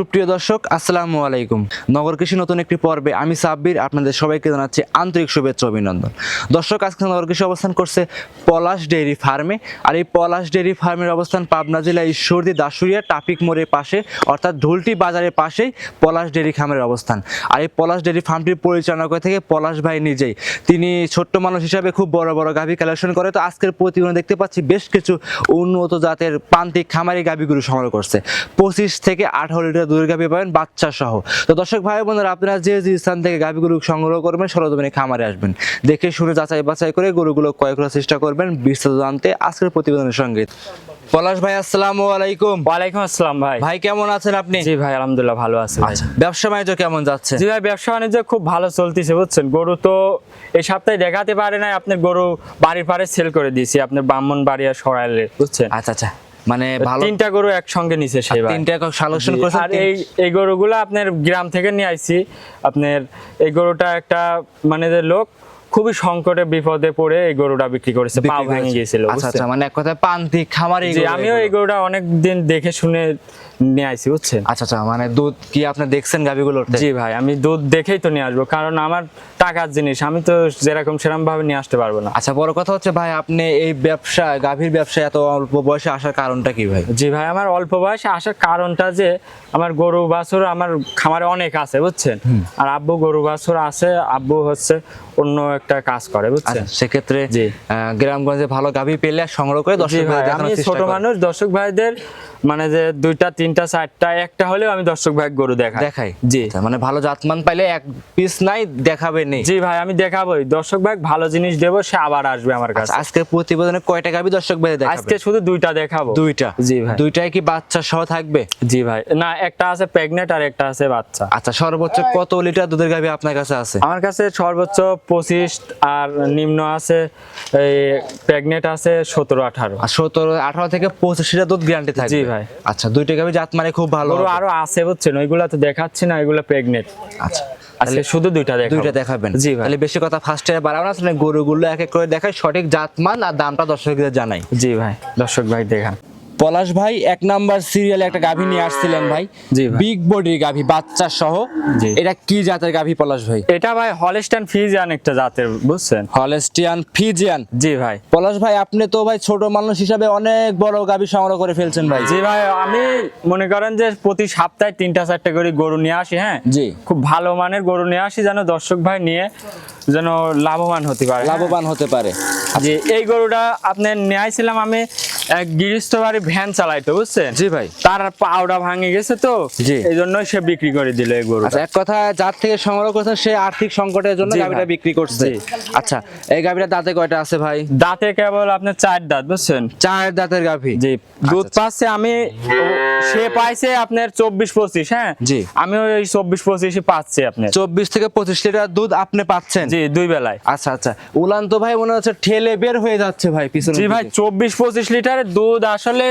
সুপ্রিয় দর্শক, আসসালামু আলাইকুম। নগর কৃষি নতুন একটি পর্বে আমি সাব্বির, আপনাদের সবাইকে জানাচ্ছি আন্তরিক শুভেচ্ছা অভিনন্দন। দর্শক, আজকে নগর কৃষি অবস্থান করছে পলাশ ডেইরি ফার্মে। আর এই পলাশ ডেইরি ফার্মের অবস্থান পাবনা জেলা ঈশ্বরদী দাসুরিয়া টাপিক মোড়ের পাশে, অর্থাৎ ঢুলটি বাজারের পাশেই পলাশ ডেইরি ফার্মের অবস্থান। আর এই পলাশ ডেইরি ফার্মটি পরিচালনা করে থেকে পলাশ ভাই নিজেই। তিনি ছোট্ট মানুষ হিসাবে খুব বড় বড় গাভী কালেকশন করে। তো আজকের প্রতিবেদনে দেখতে পাচ্ছি বেশ কিছু উন্নত জাতের প্রান্তিক খামারি গাভীগুলো সংগ্রহ করছে। পঁচিশ থেকে আঠারো লিটার দুধের গাভী পাবেন বাচ্চা সহ তো দর্শক ভাই বোনেরা আপনারা যে যে স্থান থেকে গাভীগুলো সংগ্রহ করবেন সরজমিনে খামারে আসবেন। দেখে শুনে যাচাই বাছাই করে গরুগুলো ক্রয় করার চেষ্টা করবেন বিস্তারিত জানতে আজকের প্রতিবেদনের সঙ্গে। পলাশ ভাই আসসালামু আলাইকুম। ওয়ালাইকুম আসসালাম ভাই। ভাই কেমন আছেন আপনি? জি ভাই আলহামদুলিল্লাহ ভালো আছে ভাই। আচ্ছা ব্যবসা বাণিজ্য কেমন যাচ্ছে? জি ভাই ব্যবসা বাণিজ্য খুব ভালো চলতেছে বুঝছেন? গরু তো এই সপ্তাহে দেখাতে পারে নাই আপনার গরু বাড়ির পাড়ে সেল করে দিয়েছি আপনার ব্রাহ্মণ বাড়ি আর সরাইলে বুঝছেন? আচ্ছা আচ্ছা। মানে ভালো তিনটা গরু একসঙ্গে নিছে সেই তিনটা সালেকশন করেছে আর এই এই গরুগুলো আপনার গ্রাম থেকে নিয়ে আইছি। আপনার এই গরুটা একটা মানে যে লোক খুবই সংকটে বিপদে পড়ে এই গরুটা বিক্রি করেছে পা ভেঙে গিয়েছিল আচ্ছা? আচ্ছা মানে এক কথায় পান্তি খামারি আমিও এই গরুটা অনেক দিন দেখে শুনে নিয়ে আইছি বুঝছেন? আচ্ছা আচ্ছা মানে দুধ কি আপনি দেখছেন গাভিগুলোর জি ভাই আমি দুধ দেখেই তো নিয়ে আসব কারণ আমার টাকার জিনিস আমি তো যেরকম সেরকম ভাবে নিয়ে আসতে পারব না। আচ্ছা বড় কথা হচ্ছে ভাই আপনি এই ব্যবসা গাভীর ব্যবসায় এত অল্প বয়সে আসার কারণটা কি ভাই? জি ভাই আমার অল্প বয়সে আসার কারণটা যে আমার গরু বাছুর আমার খামারে অনেক আছে বুঝছেন? আর আব্বু গরু বাছুর আছে আব্বু হচ্ছে অন্য একটা কাজ করে বুঝছেন? আচ্ছা সেক্ষেত্রে গ্রামগঞ্জে ভালো গাভী পেলে সংগ্রহ করে দর্শক ভাই ছোট মানুষ দর্শক ভাইদের মানে যে দুইটা তিনটা চারটা একটা হলেও আমি দর্শক ভাই গরু দেখাই। দেখাই। জি। আচ্ছা, মানে ভালো জাতমান পাইলে এক পিস নাই দেখাবে নেই। জি ভাই আমি দেখাবোই। দর্শক ভাই ভালো জিনিস দেবো সে আবার আসবে আমার কাছে। আচ্ছা, আজকের প্রতিবেদনে কয়টা গাভী দর্শক ভাই আজকে শুধু দুইটা দেখাবো। দুইটা? জি ভাই। দুইটাই কি বাচ্চা সহ থাকবে? জি ভাই। না একটা আছে প্রেগনেন্ট আর একটা আছে বাচ্চা। আচ্ছা সর্বোচ্চ কত লিটার দুধের গাভী আপনার কাছে আছে? আমার কাছে সর্বোচ্চ পঁচিশ আর নিম্ন আছে এই প্রেগনেন্ট আছে সতেরো আঠারো। আর সতেরো আঠারো থেকে পঁচিশ লিটার দুধ গ্যারান্টি থাকবে। জি ভাই। আচ্ছা দুইটা গাভী জাত মানে খুব ভালো গরু আরও আছে বুঝছেন ওইগুলা তো দেখাচ্ছি না ওইগুলা প্রেগনেন্ট আচ্ছা আজকে শুধু দুইটা দেখাবো। দুইটা দেখাবেন। জি ভাই। তাহলে বেশি কথা ফার্স্টে বাড়াবো না তাহলে গরুগুলো এক এক করে দেখাই সঠিক জাতমান আর দামটা দর্শকদের জানাই। জি ভাই দর্শক ভাই দেখান। পলাশ ভাই এক নাম্বার সিরিয়ালে একটা গাভী নিয়ে আসছিলেন ভাই। জি বিগ বডির গাভী বাচ্চা সহ। জি। এটা কি জাতের গাভী পলাশ ভাই? এটা ভাই হলিস্টান ফিজিয়ান একটা জাতের বুঝছেন? হলেস্টিয়ান ফিজিয়ান জি ভাই। পলাশ ভাই আপনি তো ভাই ছোট মানুষ হিসাবে অনেক বড় গাভী সংগ্রহ করে ফেলছেন ভাই। জি ভাই আমি মনে করেন যে প্রতি সপ্তাহে তিনটা চারটা করে গরু নিয়ে আসি হ্যাঁ? জি। খুব ভালো মানের গরু নিয়ে আসি যেন দর্শক ভাই নিয়ে যেন লাভবান হতে পারে হ্যাঁ? লাভবান হতে পারে। যে এই গরুটা আপনার নিয়ে আইছিলাম আমি এক গৃহস্থ বাড়ি ভ্যান চালাইতো বুঝছেন? জি ভাই। তার পাউডা ভাঙে গেছে তো জি। এই জন্যই সে বিক্রি করে দিল এই গরু আচ্ছা এক কথা যার থেকে সংগ্রহ করছেন সে আর্থিক সংকটের জন্য জি গাভীটা বিক্রি করছে। আচ্ছা এই গাভীটা দাঁতে কয়টা আছে ভাই? দাঁতে কেবল আপনার চার দাঁত বুঝছেন? চার দাঁতের গাভী। জি। দুধ আচ্ছা। পাচ্ছে আমি সে পাইছে আপনার চব্বিশ পঁচিশ হ্যাঁ? জি। আমি ওই চব্বিশ পঁচিশই পাচ্ছি আপনার। চব্বিশ থেকে পঁচিশ লিটার দুধ আপনি পাচ্ছেন? জি দুই বেলায়। আচ্ছা আচ্ছা। উলান তো ভাই মনে হচ্ছে ঠেলে বের হয়ে যাচ্ছে ভাই পিছনে জি ভাই চব্বিশ পঁচিশ লিটারের দুধ আসলে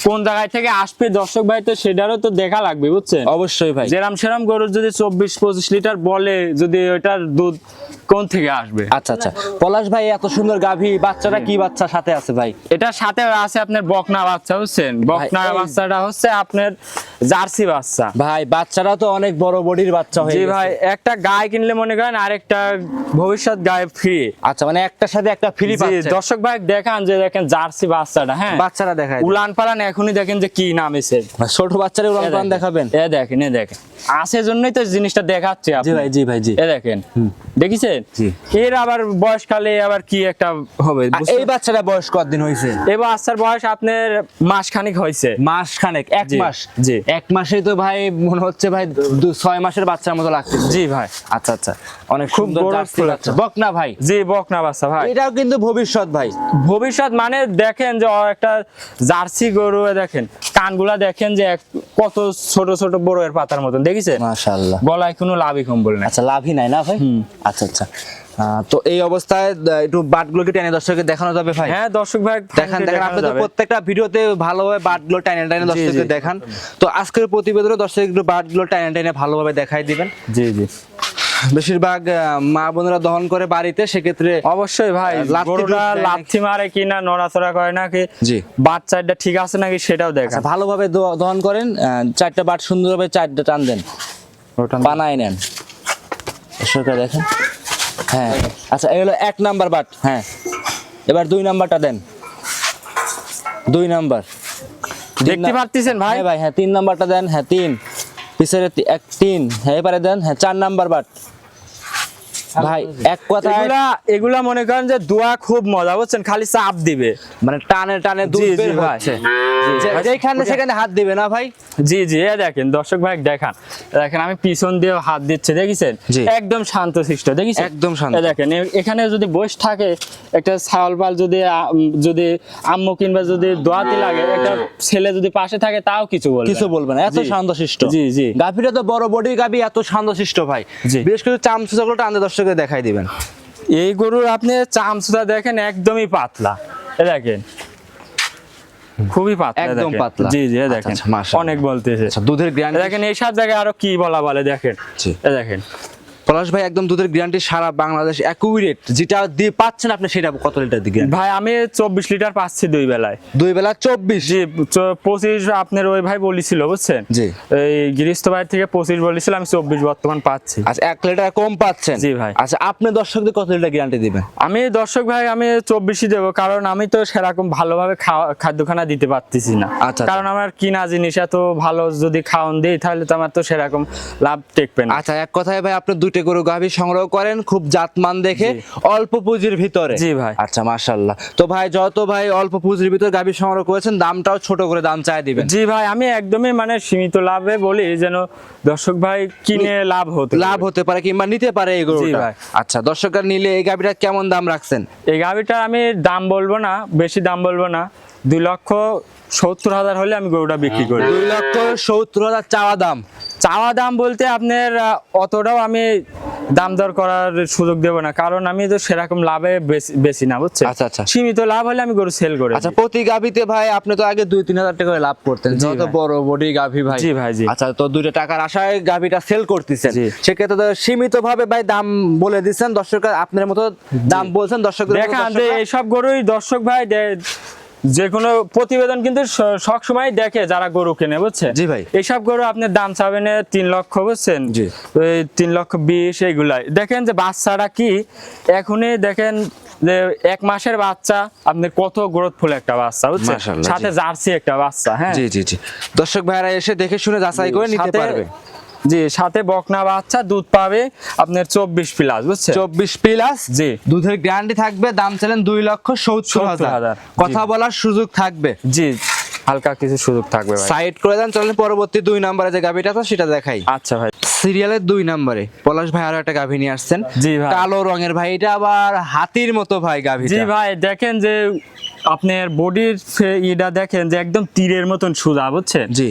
কোন জায়গায় থেকে আসবে দর্শক ভাই তো সেটারও তো দেখা লাগবে বুঝছেন? অবশ্যই ভাই। যেরাম সেরাম গরুর যদি চব্বিশ পঁচিশ লিটার বলে যদি ওইটার দুধ কোন থেকে আসবে? আচ্ছা আচ্ছা। পলাশ ভাই এত সুন্দর গাভী বাচ্চাটা কি বাচ্চা সাথে আছে ভাই? এটার সাথে আছে আপনার বকনা বাচ্চা বুঝছেন? বকনা বাচ্চাটা হচ্ছে আপনার জার্সি বাচ্চা। ভাই বাচ্চারা তো অনেক বড় বডির বাচ্চা হয়ে জি ভাই একটা গায়ে কিনলে মনে করেন আরেকটা ভবিষ্যৎ গায়ে ফ্রি আচ্ছা মানে একটার সাথে একটা ফ্রি পাচ্ছে দর্শক ভাই দেখান যে দেখেন জার্সি বাচ্চাটা হ্যাঁ? বাচ্চারা দেখায় উলান পালান এখনই দেখেন যে কি নাম এসে। ছোট বাচ্চারা উলান পালান দেখাবেন? এ দেখেন এ দেখেন। আছে জন্যই তো জিনিসটা দেখাচ্ছে জি ভাই জি ভাই জি। এ দেখেন। দেখিছেন? এর আবার বয়সকালে আবার কি একটা হবে এই বাচ্চাটা বয়স কতদিন হয়েছে? এই বাচ্চার বয়স আপনার মাস খানিক হয়েছে। মাস খানেক এক মাস। জি। এক মাসেই তো ভাই মনে হচ্ছে ভাই দু- ছয় মাসের বাচ্চার মতো লাগছে জি ভাই। আচ্ছা আচ্ছা। অনেক খুব বড়। বকনা ভাই। জি বকনা বাচ্চা ভাই। এটাও কিন্তু ভবিষ্যৎ ভাই। ভবিষ্যৎ মানে দেখেন যে একটা জার্সি গরু দেখেন কানগুলা দেখেন যে কত ছোট ছোট পাতার মতন দেখেছেন মাশাআল্লাহ। গলায় কোনো লাভই কম্বল নাই আচ্ছা লাভই নাই না ভাই? আচ্ছা আচ্ছা। তো এই অবস্থায় একটু বাটগুলোকে টেনে দর্শককে দেখানো যাবে ভাই? হ্যাঁ দর্শক ভাই দেখান দেখেন। আপনি তো প্রত্যেকটা ভিডিওতে ভালোভাবে বাটগুলো টাইনে জি, দর্শককে। দেখান। তো আজকের প্রতিবেদনে দর্শক একটু বাটগুলো টাইনে টাইনে ভালোভাবে দেখাই দিবেন। জি জি। বেশিরভাগ মা বোনেরা দহন করে বাড়িতে সেক্ষেত্রে অবশ্যই ভাই লাথি গরুটা মারে কিনা নড়াচড়া করে নাকি জি। বাচ্চাটা ঠিক আছে নাকি সেটাও দেখা আচ্ছা, ভালোভাবে দহন করেন চারটা বাট সুন্দরভাবে চারটা টান দেন। বানাই নেন। দর্শকরা দেখেন। হ্যাঁ। আচ্ছা এই হলো এক নাম্বার বাট হ্যাঁ। এবার দুই নাম্বারটা দেন। দুই নাম্বার। দেখতে না- পারতেছেন ভাই? হ্যাঁ ভাই হ্যাঁ তিন নাম্বারটা দেন। হ্যাঁ তিন। পিছনে তি- এক তিন। হ্যাঁ এবারে দেন। হ্যাঁ চার নাম্বার বাট। ভাই এক কথা এগুলা এগুলা মনে করেন যে দোয়া খুব মজা বুঝছেন? খালি চাপ দিবে। মানে টানে টানে দুধ বের। হচ্ছে। যেখানে সেখানে হাত দিবে না ভাই? জি জি এ দেখেন দর্শক ভাই দেখান। দেখেন আমি পিছন দিয়ে হাত দিচ্ছে দেখেছেন? একদম শান্ত শিষ্ট দেখেছেন? একদম শান্ত। দেখেন এখানে যদি বসে থাকে একটা ছাগল পাল যদি যদি আম্মু কিংবা যদি দোয়াতে লাগে একটা ছেলে যদি পাশে থাকে তাও কিছু বলবে কিছু বলবে না এত জি। শান্তশিষ্ট জি জি। গাভীটা তো বড় বডি গাভী এত শান্ত শান্তশিষ্ট ভাই। জি। বিশেষ করে চামচু চকলেট আনতে দর্শককে দেখাই দিবেন। এই গরুর আপনি চামচুটা দেখেন একদমই পাতলা। দেখেন। খুবই পাতলা একদম দেখেন। পাতলা। জি জি এ আচ্ছা, দেখেন আচ্ছা, অনেক বলতেছে। আচ্ছা দুধের গ্যারান্টি দেখেন এই সব জায়গায় আরও কি বলা বলে দেখেন। এ দেখেন। পলাশ ভাই একদম দুধের গ্যারান্টি সারা বাংলাদেশ অ্যাকুরেট যেটা দিয়ে পাচ্ছেন আপনি সেটা কত লিটার দিয়ে ভাই আমি চব্বিশ লিটার পাচ্ছি দুই বেলায়। দুই বেলা চব্বিশ? জি পঁচিশ আপনার ওই ভাই বলেছিল বুঝছেন? জি। এই গৃহস্থ ভাই থেকে পঁচিশ বলেছিল আমি চব্বিশ বর্তমান পাচ্ছি। আচ্ছা এক লিটার কম পাচ্ছেন? জি ভাই। আচ্ছা আপনি দর্শকদের কত লিটার গ্যারান্টি দিবেন? আমি দর্শক ভাই আমি চব্বিশই দেবো কারণ আমি তো সেরকম ভালোভাবে খাওয়া খাদ্যখানা দিতে পারতেছি না। আচ্ছা। কারণ আমার কিনা জিনিস এত ভালো যদি খাওয়ান দিই তাহলে তো আমার তো সেরকম লাভ টেকবে না। আচ্ছা এক কথায় ভাই আপনি দুটো গরু গাভী সংগ্রহ করেন খুব জাতমান দেখে অল্প পুঁজির ভিতরে। জি ভাই। আচ্ছা মাশাল্লাহ তো ভাই যত ভাই অল্প পুঁজির ভিতরে গাভী সংগ্রহ করেছেন দামটাও ছোট করে দাম চাই দিবেন। জি ভাই আমি একদমই মানে সীমিত লাভে বলি যেন দর্শক ভাই কিনে লাভ হতো লাভ হতে পারে কিংবা নিতে পারে এই গরুটা। ভাই। আচ্ছা দর্শকরা নিলে এই গাভীটা কেমন দাম রাখছেন? এই গাভিটা আমি দাম বলব না বেশি দাম বলব না। দুই লক্ষ সত্তর হাজার হলে আমি গরুটা বিক্রি করি। দুই লক্ষ সত্তর হাজার চাওয়া দাম। চাওয়া দাম বলতে আপনার অতটাও আমি দাম দর করার সুযোগ দেব না কারণ আমি তো সেরকম লাভে বেশি- না বুঝছেন আচ্ছা, আচ্ছা। সীমিত লাভ হলে আমি গরু সেল করে আচ্ছা প্রতি গাভীতে ভাই আপনি তো আগে দুই তিন হাজার টাকা করে লাভ করতেন যত। বড় বডি গাভী ভাই জি ভাই, জি। আচ্ছা তো দুইটা টাকার আশায় গাভীটা সেল করতেছেন। সেক্ষেত্রে তো সীমিত ভাবে ভাই দাম বলে দিচ্ছেন দর্শক আপনার মতো দাম বলছেন দর্শক দেখান এইসব গরুই দর্শক ভাই যে কোনো প্রতিবেদন কিন্তু সব সময় দেখে যারা গরু কেনে বুঝছেন জি ভাই। এইসব গরু আপনার দাম চাবেন তিন লক্ষ বুঝছেন? জি। ওই তিন লক্ষ বিশ এইগুলাই দেখেন যে বাচ্চাটা কি এখনই দেখেন যে এক মাসের বাচ্চা আপনি কত গ্রোথফুল একটা বাচ্চা বুঝছেন? সাথে জার্সি একটা বাচ্চা হ্যাঁ? জি জি জি। দর্শক ভাইরা এসে দেখে শুনে যাচাই করে নিতে পারবে। জি সাথে বকনা বাচ্চা দুধ পাবে আপনার চব্বিশ প্লাস বুঝছেন? চব্বিশ প্লাস জি। দুধের গ্যারান্টি থাকবে দাম দুই লক্ষ সত্তর হাজার। কথা বলার সুযোগ থাকবে। জি হালকা কিছু সুযোগ থাকবে সাইড করে দেন চলেন পরবর্তী দুই নম্বরে যে গাভিটা তো সেটা দেখাই। আচ্ছা ভাই। সিরিয়ালের দুই নম্বরে পলাশ ভাই আরও একটা গাভী নিয়ে আসছেন। জি ভাই। কালো রঙের ভাই এটা আবার হাতির মতো ভাই গাভী জি ভাই দেখেন যে আপনার বডির ইটা দেখেন যে একদম তীরের মতন সুজা বুঝছেন? জি।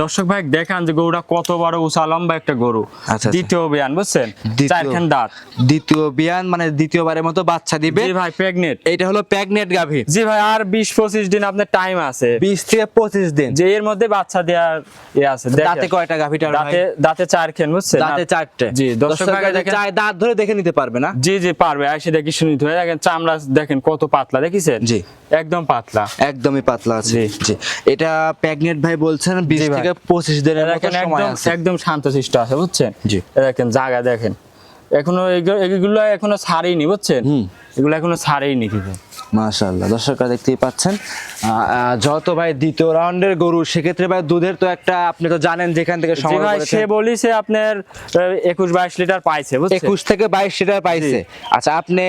দর্শক ভাই দেখান যে গরুটা কত বড় উঁচা লম্বা একটা গরু। আচ্ছা। দ্বিতীয় বিয়ান বুঝছেন? চারখান দাঁত। দ্বিতীয় বিয়ান মানে দ্বিতীয়বারের মতো বাচ্চা দিবে। জি ভাই প্রেগনেন্ট এইটা হলো প্যাগনেট গাভী। জি ভাই আর বিশ পঁচিশ দিন আপনার টাইম আছে। বিশ থেকে পঁচিশ দিন। যে এর মধ্যে বাচ্চা দেওয়ার আছে। দাঁতে কয়টা গাভীটার ভাই? দাঁতে দাঁতে চার খেন বুঝছেন? দাঁতে চারটে। জি দর্শক ভাই দেখেন। চায় দাঁত ধরে দেখে নিতে পারবে না? জি জি পারবে। এসে দেখি শুনিতে হয় দেখেন চামড়া দেখেন কত পাতলা দেখিছেন? জি। একদম পাতলা একদমই পাতলা আছে জি। এটা প্যাগনেট ভাই বলছেন বিশ জি ভাই। থেকে পঁচিশ দিনের মতো সময় আছে একদম শান্তশিষ্ট আছে বুঝছেন জি। দেখেন জায়গা দেখেন এখনও এগুলো- এগুলো এখনও ছাড়েইনি বুঝছেন। এগুলো এখনও ছাড়েইনি কিন্তু মাশাআল্লাহ। দর্শকরা দেখতেই পাচ্ছেন যত ভাই দ্বিতীয় রাউন্ডের গরু সেক্ষেত্রে ভাই দুধের তো একটা আপনি তো জানেন যেখান থেকে করেছেন। সে বলি সে আপনার একুশ বাইশ লিটার পাইছে একুশ থেকে বাইশ লিটার পাইছে। আচ্ছা আপনি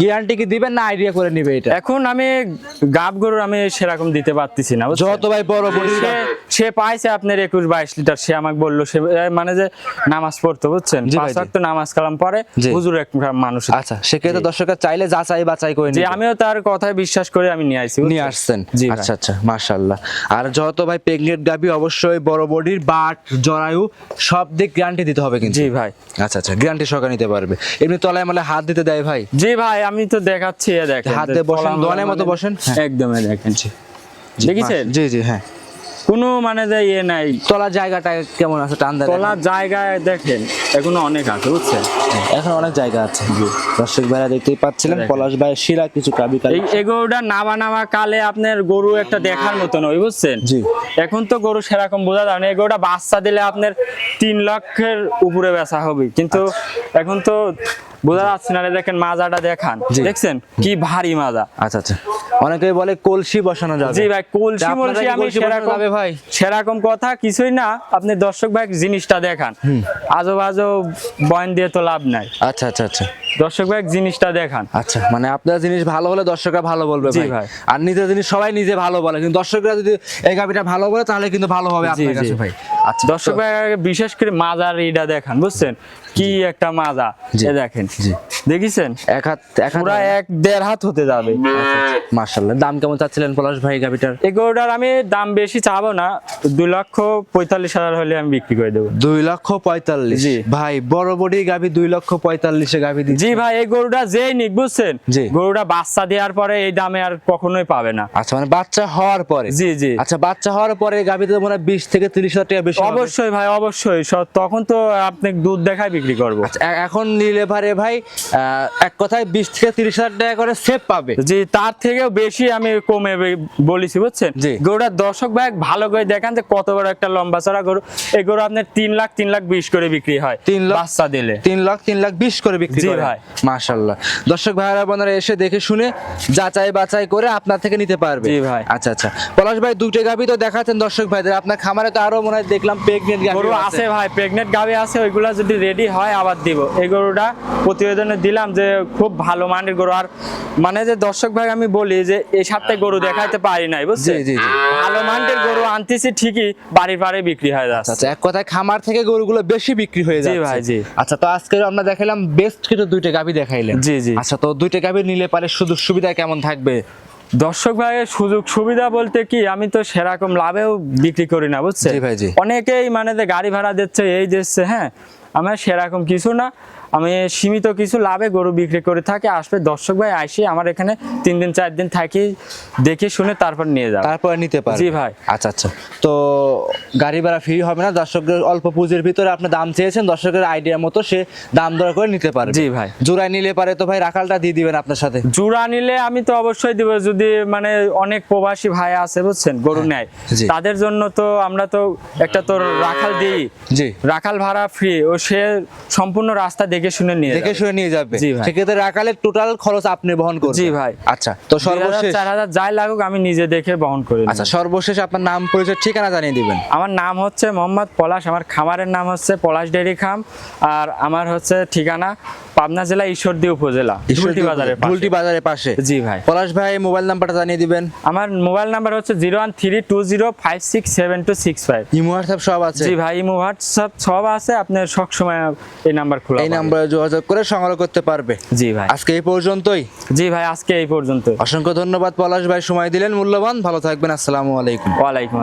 গ্যারান্টি কি দিবেন না আইডিয়া করে নিবে এটা? এখন আমি গাব গরুর আমি সেরকম দিতে পারতেছি না যত ভাই বড় বড় সে পাইছে আপনার একুশ বাইশ লিটার সে আমাকে বলল সে মানে যে নামাজ পড়তো বুঝছেন? পাঁচ নামাজ কালাম পরে হুজুর এক মানুষ। আচ্ছা সেক্ষেত্রে দর্শকরা চাইলে যাচাই বাছাই করে আমিও তার কথায় বিশ্বাস করে আমি নিয়ে আসি নিয়ে আসছেন? জি আচ্ছা আচ্ছা মাশাআল্লাহ। আর যত ভাই প্রেগনেন্ট গাবি অবশ্যই বড় বডির বাট জরায়ু সব দিক গ্যারান্টি দিতে হবে কিন্তু। জি ভাই। আচ্ছা আচ্ছা গ্যারান্টি সহকারে নিতে পারবে। এমনি তলায় মানে হাত দিতে দেয় ভাই? জি ভাই আমি তো দেখাচ্ছি এ দেখেন। হাতে বসেন, দোয়ানের মতো বসেন। একদমই একদম এ দেখেন। জি, দেখেছেন? জি জি হ্যাঁ। কোনো মানে যে ইয়ে নাই। তলার জায়গাটা কেমন আছে? টান দেয় তোলার জায়গায় দেখেন এখনও অনেক আছে বুঝছেন? এখন অনেক জায়গা আছে। দর্শক ভাইরা দেখতেই পাচ্ছিলেন পলাশ ভাইয়ের শিরা কিছু কাবি কাবি। এই এগোটা নামা নামা কালে আপনার গরু একটা দেখার মতন ওই বুঝছেন? জি। এখন তো গরু সেরকম বোঝা যায় না এগোটা বাচ্চা দিলে আপনার তিন লক্ষের উপরে বেচা হবে। কিন্তু এখন তো বোঝা যাচ্ছে না রে, দেখেন মাজাটা দেখান। দেখছেন? কি ভারী মাজা। আচ্ছা আচ্ছা। অনেকেই বলে কলসি বসানো যাবে। জি ভাই কলসি কি আমি সেরকম ভাই? সেরকম কথা কিছুই না। আপনি দর্শক ভাই জিনিসটা দেখান। আজব আজব বয়ান দিয়ে তো লাভ নাই। আচ্ছা আচ্ছা আচ্ছা। দর্শক ভাই জিনিসটা দেখান। আচ্ছা মানে আপনার জিনিস ভালো হলে দর্শকরা ভালো বলবে ভাই। আর নিজের জিনিস সবাই নিজে ভালো বলে কিন্তু দর্শকরা যদি এই গাবিটা ভালো বলে তাহলে কিন্তু ভালো হবে আপনার কাছে ভাই। আচ্ছা দর্শক ভাই বিশেষ করে মাজার ইটা দেখান বুঝছেন? কি একটা মাজা। এ দেখেন। জি। দেখিছেন? এক হাত এক পুরা এক দেড় হাত হতে যাবে। মার্শাল্লাহ দাম কেমন চাচ্ছিলেন পলাশ ভাই গাবিটার এই গরুটার আমি দাম বেশি চাবো না দুই লক্ষ পঁয়তাল্লিশ হাজার হলে আমি বিক্রি করে দেবো। দুই লক্ষ পঁয়তাল্লিশ। জি। ভাই বড় বড়ি গাবি দুই লক্ষ পঁয়তাল্লিশে গাবি দিচ্ছে। জি ভাই এই গরুটা যেই নিক বুঝছেন? গরুটা বাচ্চা দেওয়ার পরে এই দামে আর কখনোই পাবে না। আচ্ছা মানে বাচ্চা হওয়ার পরে? জি জি। আচ্ছা বাচ্চা হওয়ার পরে গাবিতে মনে হয় বিশ থেকে তিরিশ হাজার টাকা বেশি অবশ্যই ভাই অবশ্যই। তখন তো আপনি দুধ দেখায় বিক্রি করব। আচ্ছা, এখন নিলে ভারে ভাই এক কথায় বিশ থেকে তিরিশ হাজার টাকা করে সেভ পাবে। জি তার থেকেও বেশি আমি কমে বলেছি বুঝছেন? জি। গরুটার দর্শক ভাই ভালো করে দেখান যে কত বড় একটা লম্বা চড়া গরু। এই গরু আপনার তিন লাখ তিন লাখ বিশ করে বিক্রি হয় তিন লাখ- বাচ্চা দিলে। তিন লাখ তিন লাখ বিশ করে বিক্রি জি মাশাল্লাহ দর্শক ভাইরা বোনেরা এসে দেখে শুনে যাচাই বাছাই করে আপনার থেকে নিতে পারবে। জি ভাই। আচ্ছা আচ্ছা। পলাশ ভাই দুটো গাবি তো দেখাচ্ছেন দর্শক ভাইদের। আপনার খামারে তো আরও মনে হয় দেখলাম প্রেগনেন্ট গরু আছে। ভাই প্রেগনেন্ট আছে ওইগুলা যদি রেডি হয় আবার দিব। এই গরুটা প্রতিবেদনে দিলাম যে খুব ভালো মানের গরু। আর মানে যে দর্শক ভাই আমি বলি যে এই সপ্তাহে গরু দেখাইতে পারি নাই বুঝছেন? জি, জি, জি। ভালো মানের গরু আনতেছি ঠিকই বাড়ি বাড়ি বিক্রি হয়ে যাচ্ছে। আচ্ছা এক কথায় খামার থেকে গরুগুলো বেশি বিক্রি হয়ে জি যাচ্ছে। ভাই, জি। আচ্ছা তো আজকে আমরা দেখাইলাম বেস্ট কিছু দুইটা গাবি দেখাইলেন। জি, জি। আচ্ছা তো দুইটা গাবি নিলে পারে সুযোগ সুবিধা কেমন থাকবে? দর্শক ভাই সুযোগ সুবিধা বলতে কি আমি তো সেরকম লাভেও বিক্রি করি না বুঝছে ভাই, অনেকেই মানে যে গাড়ি ভাড়া দিচ্ছে এই দিচ্ছে হ্যাঁ? আমার সেরকম কিছু না। আমি সীমিত কিছু লাভে গরু বিক্রি করে থাকি। আসবে দর্শক ভাই আসি আমার এখানে তিন দিন চার দিন থাকি দেখে শুনে তারপর নিয়ে যাবে। তারপরে নিতে পারবে। জি ভাই। আচ্ছা আচ্ছা। তো গাড়ি ভাড়া ফ্রি হবে না? দর্শকের অল্প পুঁজির ভিতরে আপনি দাম চেয়েছেন দর্শকের আইডিয়া মতো সে দাম দর করে নিতে পারবে। জি ভাই। জোড়ায় নিলে পারে তো ভাই রাখালটা দিয়ে দিবেন আপনার সাথে। জুড়া নিলে আমি তো অবশ্যই দিব যদি মানে অনেক প্রবাসী ভাই আছে বুঝছেন গরু নেয়। হ্যাঁ, তাদের জন্য তো আমরা তো একটা তোর রাখাল দিই। জি। রাখাল ভাড়া ফ্রি ও সে সম্পূর্ণ রাস্তা দেখে শুনে নিয়ে দেখে। শুনে নিয়ে যাবে। সেক্ষেত্রে রাখালের টোটাল খরচ আপনি বহন করবেন জি ভাই। আচ্ছা তো সর্বশেষ চার হাজার যাই লাগুক আমি নিজে দেখে বহন করে। আচ্ছা সর্বশেষ আপনার নাম পরিচয় ঠিকানা জানিয়ে দিবেন আমার নাম হচ্ছে মোহাম্মদ পলাশ আমার খামারের নাম হচ্ছে পলাশ ডেয়ারি খাম আর আমার হচ্ছে ঠিকানা পাবনা জেলা ঈশ্বরদী উপজেলা বাজারের পাশে। ভুলটি বাজারের পাশে জি ভাই পলাশ ভাই মোবাইল নাম্বারটা জানিয়ে দিবেন আমার মোবাইল নাম্বার হচ্ছে zero one three two zero five six seven two six five imo WhatsApp সব আছে জি ভাই ইমো হোয়াটসঅ্যাপ সব আছে আপনার সময় এই নাম্বার খোলা এই নাম্বারে যোগাযোগ করে সংগ্রহ করতে পারবে। জি ভাই। আজকে এই পর্যন্তই। জি ভাই আজকে এই পর্যন্ত অসংখ্য ধন্যবাদ পলাশ ভাই সময় দিলেন মূল্যবান। ভালো থাকবেন আসসালামু আলাইকুম। ওয়ালাইকুম।